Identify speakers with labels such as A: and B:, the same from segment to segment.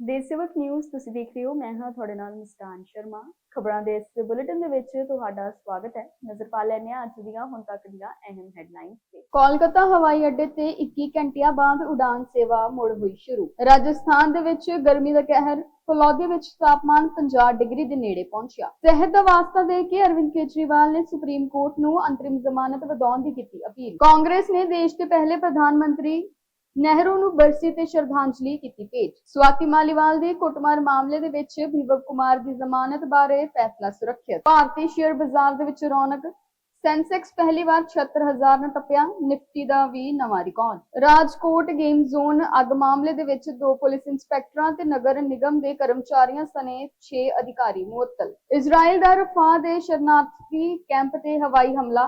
A: ਦੇਸ਼ ਨਿਊਜ਼ ਤੁਸੀਂ ਦੇਖ ਰਹੇ ਹੋ। ਮੈਂ ਹਾਂ ਤੁਹਾਡੇ ਨਾਲ ਮੁਸਕਾਨ ਸ਼ਰਮਾ। ਖਬਰਾਂ ਦੇ ਇਸ ਬੁਲੇਟਿਨ ਦੇ ਵਿੱਚ ਤੁਹਾਡਾ ਸਵਾਗਤ ਹੈ। ਨਜ਼ਰ ਪਾ ਲੈਂਦੇ ਹਾਂ ਅੱਜ ਦੀਆਂ, ਹੁਣ ਤੱਕ ਦੀਆਂ ਅਹਿਮ ਹੈਡਲਾਈਨਸ ਤੇ। ਕੋਲਕਾਤਾ, ਹਵਾਈ ਅੱਡੇ ਤੇ 21 ਘੰਟਿਆਂ ਬਾਅਦ ਉਡਾਨ ਸੇਵਾ ਮੁੜ ਹੋਈ ਸ਼ੁਰੂ। ਰਾਜਸਥਾਨ ਦੇ ਵਿੱਚ ਗਰਮੀ ਦਾ ਕਹਿਰ, ਫਲੌਦੀ ਵਿੱਚ ਤਾਪਮਾਨ 50 ਡਿਗਰੀ ਦੇ ਨੇੜੇ ਪਹੁੰਚਿਆ। ਸਿਹਤ ਦਾ ਵਾਸਤਾ ਦੇ ਕੇ ਅਰਵਿੰਦ ਕੇਜਰੀਵਾਲ ਨੇ ਸੁਪਰੀਮ ਕੋਰਟ ਨੂੰ ਅੰਤਰਿਮ ਜ਼ਮਾਨਤ ਵਧਾਉਣ ਦੀ ਕੀਤੀ ਅਪੀਲ। ਕਾਂਗਰਸ ਨੇ ਦੇਸ਼ ਦੇ ਪਹਿਲੇ ਪ੍ਰਧਾਨ ਮੰਤਰੀ ਨਹਿਰੂ ਨੂੰ ਬਰਸੀ ਤੇ ਸ਼ਰਧਾਂਜਲੀ ਕੀਤੀ ਭੇਟ। ਸਵਾਤੀ ਮਾਲੀਵਾਲ ਦੇ ਕੁੱਟਮਾਰ ਮਾਮਲੇ ਦੇ ਵਿੱਚ ਵਿਵਕ ਕੁਮਾਰ ਦੀ ਜ਼ਮਾਨਤ ਬਾਰੇ ਫੈਸਲਾ ਸੁਰੱਖਿਅਤ। ਭਾਰਤੀ ਸ਼ੇਅਰ ਬਾਜ਼ਾਰ ਦੇ ਵਿੱਚ ਰੌਣਕ। ਸੈਂਸੈਕਸ ਪਹਿਲੀ ਵਾਰ 76000 ਨੂੰ ਟੱਪਿਆ। ਨਿਫਟੀ ਦਾ ਵੀ ਨਵਾਂ ਰਿਕਾਰਡ। ਰਾਜਕੋਟ ਗੇਮ ਜ਼ੋਨ ਅੱਗ ਮਾਮਲੇ ਦੇ ਵਿੱਚ ਦੋ ਪੁਲਿਸ ਇੰਸਪੈਕਟਰਾਂ ਤੇ ਨਗਰ ਨਿਗਮ ਦੇ ਕਰਮਚਾਰੀਆਂ ਸਣੇ 6 ਅਧਿਕਾਰੀ ਮੁਅੱਤਲ। ਇਜ਼ਰਾਈਲ ਦਾ ਰਫਾਹ ਦੇ ਸ਼ਰਨਾਰਥੀ ਕੈਂਪ ਤੇ ਹਵਾਈ ਹਮਲਾ।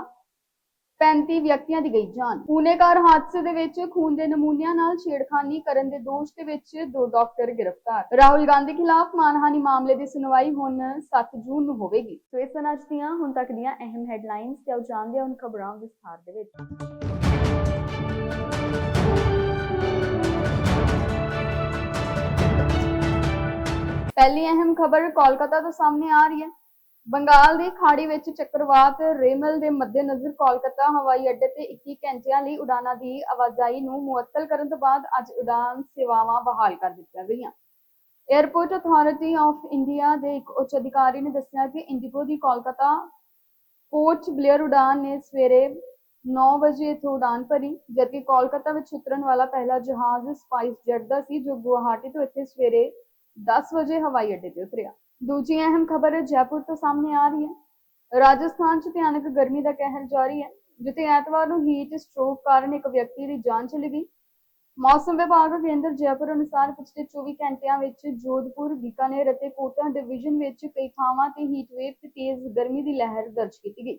A: 35 ਵਿਅਕਤੀਆਂ ਦੀ ਗਈ ਜਾਨ। ਪੂਨੇਕਾਰ ਹਾਦਸੇ ਦੇ ਵਿੱਚ ਖੂਨ ਦੇ ਨਮੂਨਿਆਂ ਨਾਲ ਛੇੜਖਾਨੀ ਕਰਨ ਦੇ ਦੋਸ਼ ਦੇ ਵਿੱਚ ਦੋ ਡਾਕਟਰ ਗ੍ਰਿਫਤਾਰ। ਰਾਹੁਲ ਗਾਂਧੀ ਖਿਲਾਫ ਮਾਨਹਾਨੀ ਮਾਮਲੇ ਦੀ ਸੁਣਵਾਈ ਹੁਣ 7 ਜੂਨ ਨੂੰ ਹੋਵੇਗੀ। ਸੋ ਇਸ ਸਨ ਅੱਜ ਦੀਆਂ ਹੁਣ ਤੱਕ ਦੀਆਂ ਅਹਿਮ ਹੈਡਲਾਈਨਸ ਤੇ ਆਓ ਜਾਣਦੇ ਹਾਂ ਹੁਣ ਖਬਰਾਂ ਵਿਸਥਾਰ ਦੇ ਵਿੱਚ। ਪਹਿਲੀ ਅਹਿਮ ਖਬਰ ਕੋਲਕਾਤਾ ਤੋਂ ਸਾਹਮਣੇ ਆ ਰਹੀ ਹੈ। ਬੰਗਾਲ ਦੀ ਖਾੜੀ ਵਿੱਚ ਚੱਕਰਵਾਤ ਰੇਮਲ ਦੇ ਮੱਦੇਨਜ਼ਰ ਕੋਲਕਾਤਾ, ਹਵਾਈ ਅੱਡੇ ਤੇ 21 ਘੰਟਿਆਂ ਲਈ ਉਡਾਨਾਂ ਦੀ ਆਵਾਜਾਈ ਨੂੰ ਮੁਅੱਤਲ ਕਰਨ ਤੋਂ ਬਾਅਦ ਅੱਜ ਉਡਾਨ ਸੇਵਾਵਾਂ ਬਹਾਲ ਕਰ ਦਿੱਤੀਆਂ ਗਈਆਂ। 에ਅਰਪੋਰਟ ਅਥਾਰਟੀ ਆਫ ਇੰਡੀਆ ਦੇ ਇੱਕ ਉੱਚ ਅਧਿਕਾਰੀ ਨੇ ਦੱਸਿਆ ਕਿ ਇੰਡੀਗੋ ਦੀ ਕੋਲਕਾਤਾ ਪੋਰਟ ਬਲੇਅਰ ਉਡਾਨ ਨੇ ਸਵੇਰੇ 9 ਵਜੇ ਇੱਥੋਂ ਉਡਾਨ ਭਰੀ, ਜਦਕਿ ਕੋਲਕਾਤਾ ਵਿੱਚ ਉਤਰਨ ਵਾਲਾ ਪਹਿਲਾ ਜਹਾਜ਼ ਸਪਾਈਸ ਜੈਟ ਦਾ ਸੀ, ਜੋ ਗੁਵਾਹਾਟੀ ਤੋਂ ਇੱਥੇ ਸਵੇਰੇ 10 ਵਜੇ ਹਵਾਈ ਅੱਡੇ ਤੇ ਉਤਰਿਆ। ਦੂਜੀ ਅਹਿਮ ਖਬਰ ਜੈਪੁਰ ਤੋਂ ਸਾਹਮਣੇ ਆ ਰਹੀ ਹੈ ਰਾਜਸਥਾਨ 'ਚ ਭਿਆਨਕ ਗਰਮੀ ਦਾ ਕਹਿਰ ਜਾਰੀ ਹੈ ਜਿੱਥੇ ਐਤਵਾਰ ਨੂੰ ਹੀਟ ਸਟ੍ਰੋਕ ਕਾਰਨ ਇੱਕ ਵਿਅਕਤੀ ਦੀ ਜਾਨ ਚਲੀ ਗਈ ਮੌਸਮ ਵਿਭਾਗ ਕੇਂਦਰ ਜੈਪੁਰ ਅਨੁਸਾਰ ਪਿਛਲੇ 24 ਘੰਟਿਆਂ ਵਿੱਚ ਜੋਧਪੁਰ, ਬੀਕਾਨੇਰ ਅਤੇ ਕੋਟਾ ਡਿਵੀਜ਼ਨ ਵਿੱਚ ਕਈ ਥਾਵਾਂ ਤੇ ਹੀਟ ਵੇਵ ਤੇ ਤੇਜ਼ ਗਰਮੀ ਦੀ ਲਹਿਰ ਦਰਜ ਕੀਤੀ ਗਈ।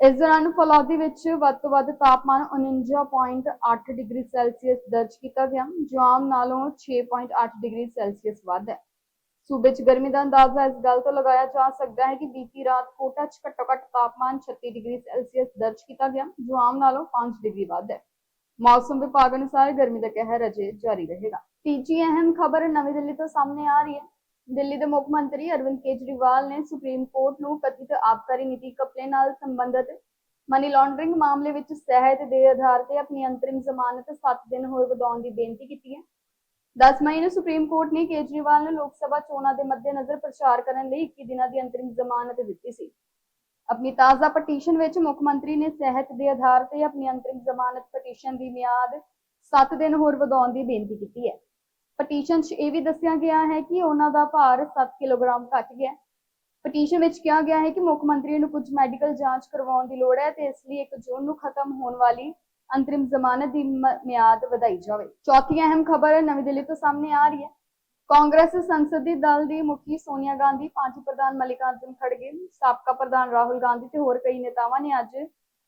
A: ਇਸ ਦੌਰਾਨ ਫਲੌਦੀ ਵਿੱਚ ਵੱਧ ਤੋਂ ਵੱਧ ਤਾਪਮਾਨ 49.8 ਡਿਗਰੀ ਸੈਲਸੀਅਸ ਦਰਜ ਕੀਤਾ ਗਿਆ ਜੋ ਆਮ ਨਾਲੋਂ 6.8 ਡਿਗਰੀ ਸੈਲਸੀਅਸ ਵੱਧ ਹੈ। ਸੂਬੇ 'ਚ ਗਰਮੀ ਦਾ ਅੰਦਾਜ਼ਾ ਇਸ ਗੱਲ ਤੋਂ ਲਗਾਇਆ ਜਾ ਸਕਦਾ ਹੈ ਕਿ ਬੀਤੀ ਰਾਤ ਕੋਟਾ 'ਚ ਘੱਟੋ-ਘੱਟ ਤਾਪਮਾਨ 36 ਡਿਗਰੀ ਸੈਲਸੀਅਸ ਦਰਜ ਕੀਤਾ ਗਿਆ ਜੋ ਆਮ ਨਾਲੋਂ 5 ਡਿਗਰੀ ਵੱਧ ਹੈ। ਮੌਸਮ ਵਿਭਾਗ ਅਨੁਸਾਰ ਗਰਮੀ ਦਾ ਕਹਿਰ ਅਜੇ ਜਾਰੀ ਰਹੇਗਾ। ਤੀਜੀ ਅਹਿਮ ਖਬਰ ਨਵੀਂ ਦਿੱਲੀ ਤੋਂ ਸਾਹਮਣੇ ਆ ਰਹੀ ਹੈ। ਦਿੱਲੀ ਦੇ ਮੁੱਖ ਮੰਤਰੀ ਅਰਵਿੰਦ ਕੇਜਰੀਵਾਲ ਨੇ ਸੁਪਰੀਮ ਕੋਰਟ ਨੂੰ ਕਥਿਤ ਆਬਕਾਰੀ ਨੀਤੀ ਕਪਲੇ ਨਾਲ ਸੰਬੰਧਿਤ ਮਨੀ ਲਾਂਡਰਿੰਗ ਮਾਮਲੇ ਵਿੱਚ ਸਹਿਤ ਦੇ ਆਧਾਰ ਤੇ ਆਪਣੀ ਅੰਤਰਿਮ ਜ਼ਮਾਨਤ 7 ਦਿਨ ਹੋਰ ਵਧਾਉਣ ਦੀ ਬੇਨਤੀ ਕੀਤੀ ਹੈ। 10 ਮਈ ਨੂੰ ਸੁਪਰੀਮ ਕੋਰਟ ਨੇ ਕੇਜਰੀਵਾਲ ਨੂੰ ਲੋਕ ਸਭਾ ਚੋਣਾਂ ਦੇ ਮੱਦੇਨਜ਼ਰ ਪ੍ਰਚਾਰ ਕਰਨ ਲਈ 21 ਦਿਨਾਂ ਦੀ ਅੰਤਰਿਮ ਜ਼ਮਾਨਤ ਦਿੱਤੀ ਸੀ। ਆਪਣੀ ਤਾਜ਼ਾ ਪਟੀਸ਼ਨ ਵਿੱਚ ਮੁੱਖ ਮੰਤਰੀ ਨੇ ਸਿਹਤ ਦੇ ਆਧਾਰ ਤੇ ਆਪਣੀ ਅੰਤਰਿਮ ਜ਼ਮਾਨਤ ਪਟੀਸ਼ਨ ਦੀ ਮਿਆਦ 7 ਦਿਨ ਹੋਰ ਵਧਾਉਣ ਦੀ ਬੇਨਤੀ ਕੀਤੀ ਹੈ। ਪਟੀਸ਼ਨ 'ਚ ਇਹ ਵੀ ਦੱਸਿਆ ਗਿਆ ਹੈ ਕਿ ਉਹਨਾਂ ਦਾ ਭਾਰ 7 ਕਿਲੋਗ੍ਰਾਮ ਘਟ ਗਿਆ ਪਟੀਸ਼ਨ ਵਿੱਚ ਕਿਹਾ ਗਿਆ ਹੈ ਕਿ ਮੁੱਖ ਮੰਤਰੀ ਨੂੰ ਕੁਝ ਮੈਡੀਕਲ ਜਾਂਚ ਕਰਵਾਉਣ ਦੀ ਲੋੜ ਹੈ ਤੇ ਇਸ ਲਈ 1 ਜੂਨ ਨੂੰ ਖਤਮ ਹੋਣ ਵਾਲੀ ਅੰਤਰਿਮ ਜ਼ਮਾਨਤ ਦੀ ਮਿਆਦ ਵਧਾਈ ਜਾਵੇ। ਚੌਥੀ ਅਹਿਮ ਖਬਰ ਨਵੀਂ ਦਿੱਲੀ ਤੋਂ ਸਾਹਮਣੇ ਆ ਰਹੀ ਹੈ। ਕਾਂਗਰਸ ਸੰਸਦੀ ਦਲ ਦੀ ਮੁਖੀ ਸੋਨੀਆ ਗਾਂਧੀ, ਪਾਰਟੀ ਪ੍ਰਧਾਨ ਮਲਿਕਾਰਜੁਨ ਖੜਗੇ, ਸਾਬਕਾ ਪ੍ਰਧਾਨ ਰਾਹੁਲ ਗਾਂਧੀ ਤੇ ਹੋਰ ਕਈ ਨੇਤਾਵਾਂ ਨੇ ਅੱਜ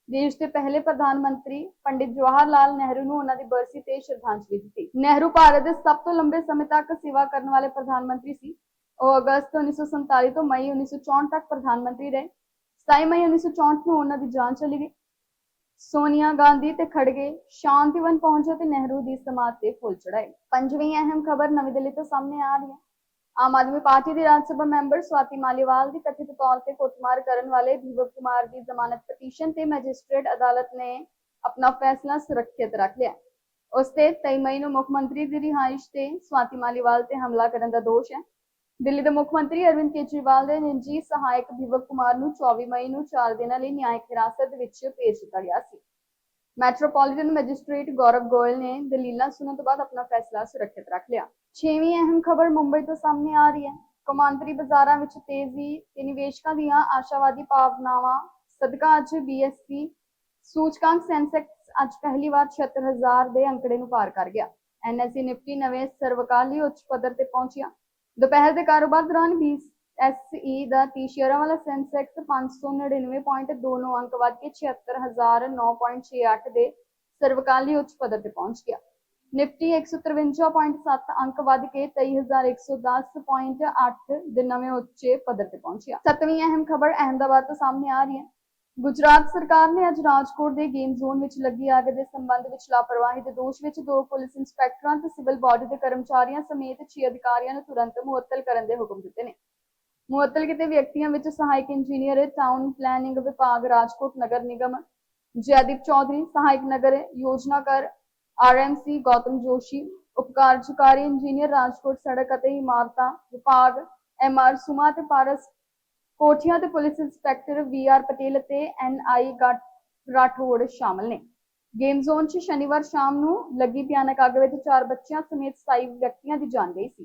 A: ਦੇਸ਼ ਦੇ ਪਹਿਲੇ ਪ੍ਰਧਾਨ ਮੰਤਰੀ ਪੰਡਿਤ ਜਵਾਹਰ ਲਾਲ ਨਹਿਰੂ ਨੂੰ ਉਹਨਾਂ ਦੀ ਬਰਸੀ ਤੇ ਸ਼ਰਧਾਂਜਲੀ ਦਿੱਤੀ। ਨਹਿਰੂ ਭਾਰਤ ਦੇ ਸਭ ਤੋਂ ਲੰਬੇ ਸਮੇਂ ਤੱਕ ਸੇਵਾ ਕਰਨ ਵਾਲੇ ਪ੍ਰਧਾਨ ਮੰਤਰੀ ਸੀ। ਉਹ ਅਗਸਤ 1947 ਤੋਂ ਮਈ 1964 ਤੱਕ ਪ੍ਰਧਾਨ ਮੰਤਰੀ ਰਹੇ। 27 ਮਈ 1964 ਨੂੰ ਉਹਨਾਂ ਦੀ ਜਾਨ ਚਲੀ ਗਈ। ਸੋਨੀਆ ਗਾਂਧੀ ਤੇ ਖੜਗੇ ਸ਼ਾਂਤੀਵਨ ਪਹੁੰਚੇ ਤੇ ਨਹਿਰੂ ਦੀ ਸਮਾਧ ਤੇ ਫੁੱਲ ਚੜਾਏ। ਪੰਜਵੀਂ ਅਹਿਮ ਖਬਰ ਨਵੀਂ ਦਿੱਲੀ ਤੋਂ ਸਾਹਮਣੇ ਆ ਰਹੀ ਹੈ। ਆਮ ਆਦਮੀ ਪਾਰਟੀ ਦੀ ਰਾਜ ਸਭਾ ਮੈਂਬਰ ਸਵਾਤੀ ਮਾਲੀਵਾਲ ਦੀ ਕਥਿਤ ਤੌਰ ਤੇ ਕੁੱਟਮਾਰ ਕਰਨ ਵਾਲੇ ਵਿਵਕ ਕੁਮਾਰ ਦੀ ਜ਼ਮਾਨਤ ਪਟੀਸ਼ਨ ਤੇ ਮੈਜਿਸਟ੍ਰੇਟ ਅਦਾਲਤ ਨੇ ਆਪਣਾ ਫੈਸਲਾ ਸੁਰੱਖਿਅਤ ਰੱਖ ਲਿਆ। ਉਸ ਤੇ 23 ਮਈ ਨੂੰ ਮੁੱਖ ਮੰਤਰੀ ਦੀ ਰਿਹਾਇਸ਼ ਤੇ ਸਵਾਤੀ ਮਾਲੀਵਾਲ ਤੇ ਹਮਲਾ ਕਰਨ ਦਾ ਦੋਸ਼ ਹੈ। ਦਿੱਲੀ ਦੇ ਮੁੱਖ ਮੰਤਰੀ ਅਰਵਿੰਦ ਕੇਜਰੀਵਾਲ ਦੇ ਨਿੱਜੀ ਸਹਾਇਕ ਵਿਵਕ ਕੁਮਾਰ ਨੂੰ 24 ਮਈ ਨੂੰ 4 ਦਿਨਾਂ ਲਈ ਨਿਆਇਕ ਹਿਰਾਸਤ ਵਿੱਚ ਭੇਜ ਦਿੱਤਾ ਗਿਆ ਸੀ। ਮੈਟਰੋਪੋਲੀਟਨ ਮੈਜਿਸਟ੍ਰੇਟ ਗੌਰਵ ਗੋਇਲ ਨੇ ਦਲੀਲਾਂ ਸੁਣਨ ਤੋਂ ਬਾਅਦ ਆਪਣਾ ਫੈਸਲਾ ਸੁਰੱਖਿਅਤ ਰੱਖ ਲਿਆ। ਛੇਵੀਂ ਅਹਿਮ ਖਬਰ ਮੁੰਬਈ ਤੋਂ ਸਾਹਮਣੇ ਆ ਰਹੀ ਹੈ। ਕੌਮਾਂਤਰੀ ਬਾਜ਼ਾਰਾਂ ਵਿੱਚ ਤੇਜ਼ੀ ਤੇ ਨਿਵੇਸ਼ਕਾਂ ਦੀਆਂ ਆਸ਼ਾਵਾਦੀ ਭਾਵਨਾਵਾਂ ਸਦਕਾ ਅੱਜ ਬੀਐਸਪੀ ਸੂਚਕਾਂਕ ਸੈਂਸੈਕਸ ਅੱਜ ਪਹਿਲੀ ਵਾਰ 76000 ਦੇ ਅੰਕੜੇ ਨੂੰ ਪਾਰ ਕਰ ਗਿਆ। ਐਨਐਸਈ ਨਿਫਟੀ ਨਵੇਂ ਸਰਵਕਾਲੀ ਉੱਚ ਪੱਧਰ ਤੇ ਪਹੁੰਚਿਆ। ਦੁਪਹਿਰ ਦੇ ਕਾਰੋਬਾਰ ਦੌਰਾਨ BSE ਦਾ 30 ਸ਼ੇਅਰਾਂ ਵਾਲਾ ਸੈਂਸੈਕਸ 599.29 ਅੰਕ ਵੱਧ ਕੇ 76009.68 ਦੇ ਸਰਵਕਾਲੀ ਉੱਚ ਪੱਧਰ ਤੇ ਪਹੁੰਚ ਗਿਆ। ਨਿਫਟੀ 153.7 ਅੰਕ ਵੱਧ ਕੇ 23110.8 ਦੇ ਨਵੇਂ ਉੱਚੇ ਪੱਧਰ ਤੇ ਪਹੁੰਚਿਆ। ਸੱਤਵੀਂ ਅਹਿਮ ਖਬਰ ਅਹਿਮਦਾਬਾਦ ਤੋਂ ਸਾਹਮਣੇ ਆ ਰਹੀ ਹੈ। ਗੁਜਰਾਤ ਸਰਕਾਰ ਨੇ ਅੱਜ ਰਾਜਕੋਟ ਦੇ ਗੇਮ ਜ਼ੋਨ ਵਿੱਚ ਲੱਗੀ ਅੱਗ ਦੇ ਸੰਬੰਧ ਵਿੱਚ ਲਾਪਰਵਾਹੀ ਦੇ ਦੋਸ਼ ਵਿੱਚ ਦੋ ਪੁਲਿਸ ਇੰਸਪੈਕਟਰਾਂ ਤੇ ਸਿਵਲ ਬਾਡੀ ਦੇ ਕਰਮਚਾਰੀਆਂ ਸਮੇਤ 6 ਅਧਿਕਾਰੀਆਂ ਨੂੰ ਤੁਰੰਤ ਮੁਅੱਤਲ ਕਰਨ ਦੇ ਹੁਕਮ ਦਿੱਤੇ ਨੇ। ਮੁਅੱਤਲ ਕੀਤੇ ਵਿਅਕਤੀਆਂ ਵਿੱਚ ਸਹਾਇਕ ਇੰਜੀਨੀਅਰ ਟਾਊਨ ਪਲੈਨਿੰਗ ਵਿਭਾਗ, ਰਾਜਕੋਟ ਨਗਰ ਨਿਗਮ, ਜੈਦੀਪ ਚੌਧਰੀ, ਸਹਾਇਕ ਨਗਰ ਯੋਜਨਾਕਾਰ ਆਰਐਮਸੀ ਗੌਤਮ ਜੋਸ਼ੀ, ਉਪਕਾਰਜਕਾਰੀ ਇੰਜੀਨੀਅਰ, ਰਾਜਕੋਟ ਸੜਕ ਅਤੇ ਇਮਾਰਤਾਂ ਵਿਭਾਗ ਐਮਆਰ ਸੁਮਾ ਤੇ ਪਾਰਸ ਕੋਠੀਆਂ ਤੇ police inspector V R Patel ਅਤੇ ਐਨ ਆਈ ਰਾਠੌੜ ਸ਼ਾਮਲ ਨੇ। ਗੇਮ ਜ਼ੋਨ 'ਚ ਸ਼ਨੀਵਾਰ ਸ਼ਾਮ ਨੂੰ ਲੱਗੀ ਭਿਆਨਕ ਅੱਗ ਵਿੱਚ ਚਾਰ ਬੱਚਿਆਂ ਸਮੇਤ 27 ਵਿਅਕਤੀਆਂ ਦੀ ਜਾਨ ਗਈ ਸੀ।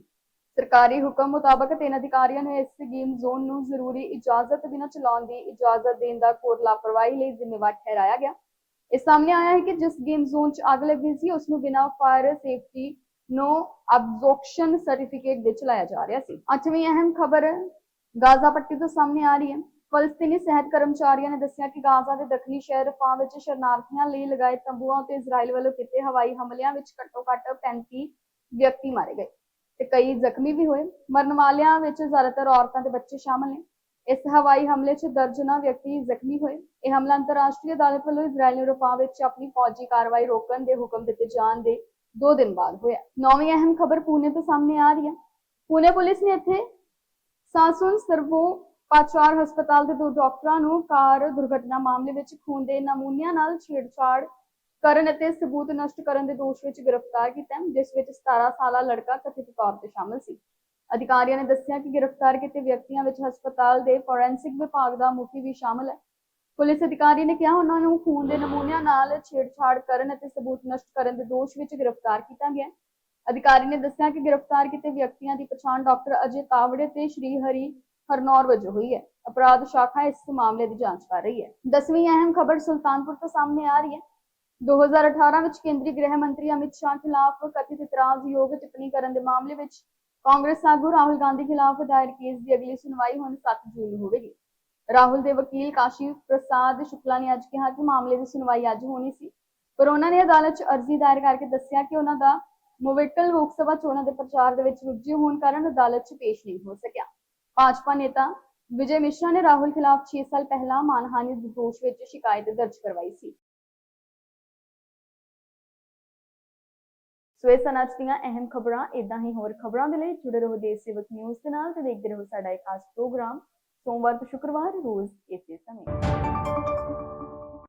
A: ਸਰਕਾਰੀ ਹੁਕਮ ਮੁਤਾਬਕ ਤਿੰਨ ਅਧਿਕਾਰੀਆਂ ਨੂੰ ਇਸ ਗੇਮ ਜ਼ੋਨ ਨੂੰ ਜ਼ਰੂਰੀ ਇਜਾਜ਼ਤ ਬਿਨਾਂ ਚਲਾਉਣ ਦੀ ਇਜਾਜ਼ਤ ਦੇਣ ਦਾ ਕੋਰ ਲਾਪਰਵਾਹੀ ਲਈ ਜ਼ਿੰਮੇਵਾਰ ਠਹਿਰਾਇਆ ਗਿਆ। ਇਹ ਸਾਹਮਣੇ ਆਇਆ ਹੈ ਕਿ ਜਿਸ ਗੇਮ ਜ਼ੋਨ 'ਚ ਅੱਗ ਲੱਗੀ ਸੀ, ਉਸ ਨੂੰ ਬਿਨਾਂ fire safety no objection certificate ਦੇ ਚਲਾਇਆ ਜਾ ਰਿਹਾ ਸੀ। ਅੱਠਵੀਂ ਅਹਿਮ ਖਬਰ ਗਾਜ਼ਾ ਪੱਟੀ ਤੋਂ ਸਾਹਮਣੇ ਆ ਰਹੀ ਹੈ। ਫਲਸਤੀਨੀ ਸਿਹਤ ਕਰਮਚਾਰੀਆਂ ਨੇ ਦੱਸਿਆ ਕਿ ਗਾਜ਼ਾ ਦੇ ਦੱਖਣੀ ਸ਼ਹਿਰ ਰਫਾ ਵਿੱਚ ਸ਼ਰਨਾਰਥੀਆਂ ਲਈ ਲਗਾਏ ਤੰਬੂਆਂ ਤੇ ਇਜ਼ਰਾਈਲ ਵੱਲੋਂ ਕੀਤੇ ਹਵਾਈ ਹਮਲਿਆਂ ਵਿੱਚ ਘੱਟੋ-ਘੱਟ 35 ਵਿਅਕਤੀ ਮਾਰੇ ਗਏ ਤੇ ਕਈ ਜ਼ਖਮੀ ਵੀ ਹੋਏ। ਮਰਨ ਵਾਲਿਆਂ ਵਿੱਚ ਜ਼ਿਆਦਾਤਰ ਔਰਤਾਂ ਤੇ ਬੱਚੇ ਸ਼ਾਮਲ ਨੇ। ਇਸ ਹਵਾਈ ਹਮਲੇ 'ਚ ਦਰਜਨਾਂ ਵਿਅਕਤੀ ਜ਼ਖਮੀ ਹੋਏ। ਇਹ ਹਮਲਾ ਅੰਤਰਰਾਸ਼ਟਰੀ ਅਦਾਲਤ ਵੱਲੋਂ ਇਜ਼ਰਾਈਲ ਨੂੰ ਰਫਾ ਵਿੱਚ ਆਪਣੀ ਫੌਜੀ ਕਾਰਵਾਈ ਰੋਕਣ ਦੇ ਹੁਕਮ ਦਿੱਤੇ ਜਾਣ ਦੇ ਦੋ ਦਿਨ ਬਾਅਦ ਹੋਇਆ। ਨੌਵੀਂ ਅਹਿਮ ਖਬਰ ਪੂਨੇ ਤੋਂ ਸਾਹਮਣੇ ਆ ਰਹੀ ਹੈ। ਪੂਨੇ ਪੁਲਿਸ ਨੇ ਇੱਥੇ ਸਾਸੁਨ ਸਰਵੋ ਪਾਚਾਰ ਹਸਪਤਾਲ ਦੇ ਦੋ ਡਾਕਟਰਾਂ ਨੂੰ ਕਾਰ ਦੁਰਘਟਨਾ ਮਾਮਲੇ ਵਿੱਚ ਖੂਨ ਦੇ ਨਮੂਨਿਆਂ ਨਾਲ ਛੇੜਛਾੜ ਕਰਨ ਅਤੇ ਸਬੂਤ ਨਸ਼ਟ ਕਰਨ ਦੇ ਦੋਸ਼ ਵਿੱਚ ਗ੍ਰਿਫਤਾਰ ਕੀਤਾ ਜਿਸ ਵਿੱਚ 17 ਸਾਲਾ ਲੜਕਾ ਕਥਿਤ ਤੌਰ ਤੇ ਸ਼ਾਮਲ ਸੀ। ਅਧਿਕਾਰੀਆਂ ਨੇ ਦੱਸਿਆ ਕਿ ਗ੍ਰਿਫਤਾਰ ਕੀਤੇ ਵਿਅਕਤੀਆਂ ਵਿੱਚ ਹਸਪਤਾਲ ਦੇ ਫੋਰੈਂਸਿਕ ਵਿਭਾਗ ਦਾ ਮੁਖੀ ਵੀ ਸ਼ਾਮਲ ਹੈ। ਪੁਲਿਸ ਅਧਿਕਾਰੀ ਨੇ ਕਿਹਾ, ਉਹਨਾਂ ਨੂੰ ਖੂਨ ਦੇ ਨਮੂਨਿਆਂ ਨਾਲ ਛੇੜਛਾੜ ਕਰਨ ਅਤੇ ਸਬੂਤ ਨਸ਼ਟ ਕਰਨ ਦੇ ਦੋਸ਼ ਵਿੱਚ ਗ੍ਰਿਫਤਾਰ ਕੀਤਾ ਗਿਆ ਅਧਿਕਾਰੀ ਨੇ ਦੱਸਿਆ ਕਿ ਗ੍ਰਿਫਤਾਰ ਕੀਤੇ ਵਿਅਕਤੀਆਂ ਦੀ ਪਛਾਣ ਡਾਕਟਰ ਅਜੇ ਤਾਵੜੇ ਤੇ ਸ਼੍ਰੀ ਹਰੀ ਹਰਨੌਰ ਵਜੋਂ ਹੋਈ ਹੈ। ਅਪਰਾਧ ਸ਼ਾਖਾ ਇਸ ਮਾਮਲੇ ਦੀ ਜਾਂਚ ਕਰ ਰਹੀ ਹੈ। ਦਸਵੀਂ ਅਹਿਮ ਖਬਰ ਸੁਲਤਾਨਪੁਰ ਤੋਂ ਸਾਹਮਣੇ ਆ ਰਹੀ ਹੈ। 2018 ਵਿੱਚ ਕੇਂਦਰੀ ਗ੍ਰਹਿ ਮੰਤਰੀ ਅਮਿਤ ਸ਼ਾਹ ਖਿਲਾਫ ਕਥਿਤ ਇਤਰਾਜ਼ਯੋਗ ਟਿੱਪਣੀ ਕਰਨ ਦੇ ਮਾਮਲੇ ਵਿੱਚ ਕਾਂਗਰਸ ਆਗੂ ਰਾਹੁਲ ਗਾਂਧੀ ਖਿਲਾਫ ਦਾਇਰ ਕੇਸ ਦੀ ਅਗਲੀ ਸੁਣਵਾਈ ਹੁਣ 7 ਜੂਨ ਨੂੰ ਹੋਵੇਗੀ। ਰਾਹੁਲ ਦੇ ਵਕੀਲ ਕਾਸ਼ੀ ਪ੍ਰਸਾਦ ਸ਼ੁਕਲਾ ਨੇ ਅੱਜ ਕਿਹਾ ਕਿ ਮਾਮਲੇ ਦੀ ਸੁਣਵਾਈ ਅੱਜ ਹੋਣੀ ਸੀ, ਪਰ ਉਹਨਾਂ ਨੇ ਅਦਾਲਤ 'ਚ ਅਰਜ਼ੀ ਦਾਇਰ ਕਰਕੇ ਦੱਸਿਆ ਕਿ ਉਹਨਾਂ ਦਾ ਮੋਵਿਟਲ ਲੋਕ ਸਭਾ ਚੋਣਾਂ ਦੇ ਪ੍ਰਚਾਰ ਦੇ ਵਿੱਚ ਰੁੱਝੇ ਹੋਣ ਕਾਰਨ ਅਦਾਲਤ 'ਚ ਪੇਸ਼ ਨਹੀਂ ਹੋ ਸਕਿਆ। ਭਾਜਪਾ ਨੇਤਾ ਵਿਜੇ ਮਿਸ਼ਰਾ ਨੇ ਰਾਹੁਲ ਖਿਲਾਫ 6 ਸਾਲ ਪਹਿਲਾਂ ਮਾਨਹਾਨੀ ਦੇ ਦੋਸ਼ ਵਿੱਚ ਸ਼ਿਕਾਇਤ ਦਰਜ ਕਰਵਾਈ ਸੀ। ਸੋ ਇਹ ਸਨ ਅੱਜ ਦੀਆਂ ਅਹਿਮ ਖਬਰਾਂ ਇਦਾਂ ਹੀ ਹੋਰ ਖਬਰਾਂ ਦੇ ਲਈ ਜੁੜੇ ਰਹੋ ਦੇਸ਼ ਸੇਵਕ ਨਿਊਜ਼ ਦੇ ਨਾਲ ਤੇ ਦੇਖਦੇ ਰਹੋ ਸਾਡਾ ਇਹ ਖਾਸ ਪ੍ਰੋਗਰਾਮ। ਸੋਮਵਾਰ ਤੋਂ ਸ਼ੁੱਕਰਵਾਰ ਰੋਜ਼ ਇਸੇ ਸਮੇਂ।